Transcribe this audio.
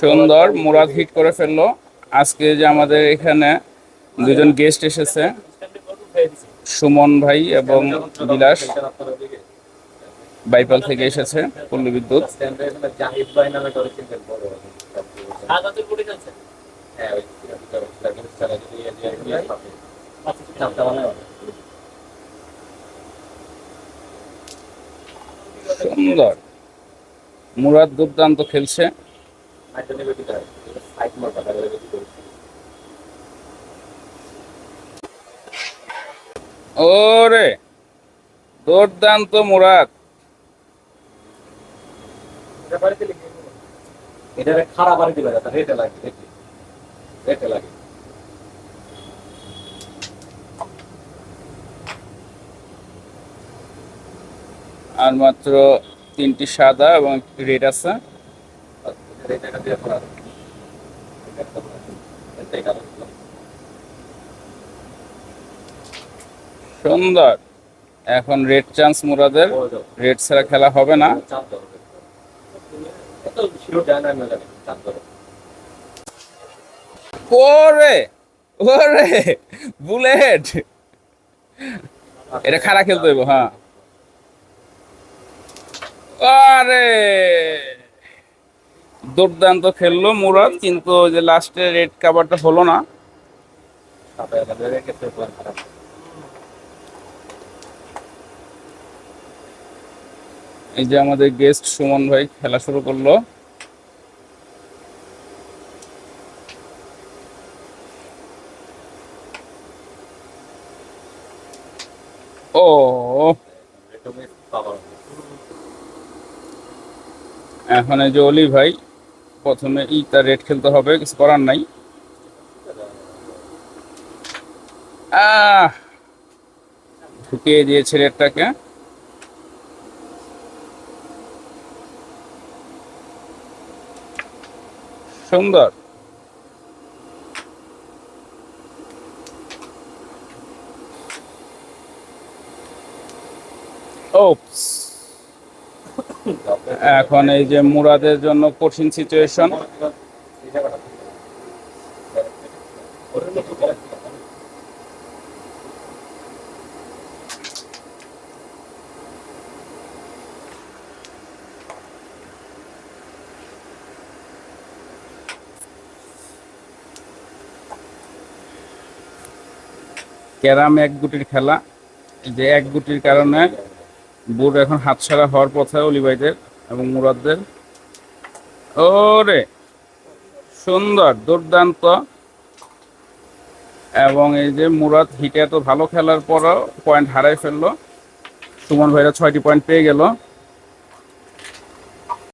সুন্দর মুরাদ হিট করে ফেলল। আজকে যে আমাদের এখানে দুজন গেস্ট এসেছে, সুমন ভাই এবং বিলাস বাইপাল থেকে এসেছে, পল্লী বিদ্যুৎ। সুন্দর। মুরাদ দুর্দান্ত খেলছে। ওরে দুর্দান্ত মুরাদ। এটা বাড়িতে লিখে এটা খারাপ বাড়ি দিবে। রেটে লাগে রেটে লাগে। আর মাত্র তিনটি সাদা এবং একটি রেড আছে রেটে দিয়ে করা এটাই কারণ সুন্দর। এখন রেড চান্স মুরাদের। রেড ছাড়া খেলা হবে না। ওরে ওরে, বুলেট। এটা খারাপ খেলতে হইব হ্যাঁ। আরে! দুর্দান্ত খেললো মুরাদ, কিন্তু ওই যে লাস্টে রেড কাভারটা হলো না। এই যে আমাদের গেস্ট সুমন ভাই খেলা শুরু করল। ও। এখন এই যে অলি ভাই প্রথমে ইটা রেড খেলতে হবে কিছু করার নাই। ঢুকিয়ে দিয়েছে রেডটাকে সুন্দর। ওপস এখন এই যে মুরাদের জন্য কঠিন সিচুয়েশন ক্যারাম এক গুটির খেলা। যে এক গুটির কারণে বুট এখন হাতছাড়া হওয়ার পথে অলিবাইদের এবং মুরাদদের। ওরে! সুন্দর, দুর্দান্ত। এবং এই যে মুরাদ হিটে এত ভালো খেলার পরও পয়েন্ট হারাই ফেলল। সুমন ভাইরা ছয়টি পয়েন্ট পেয়ে গেল।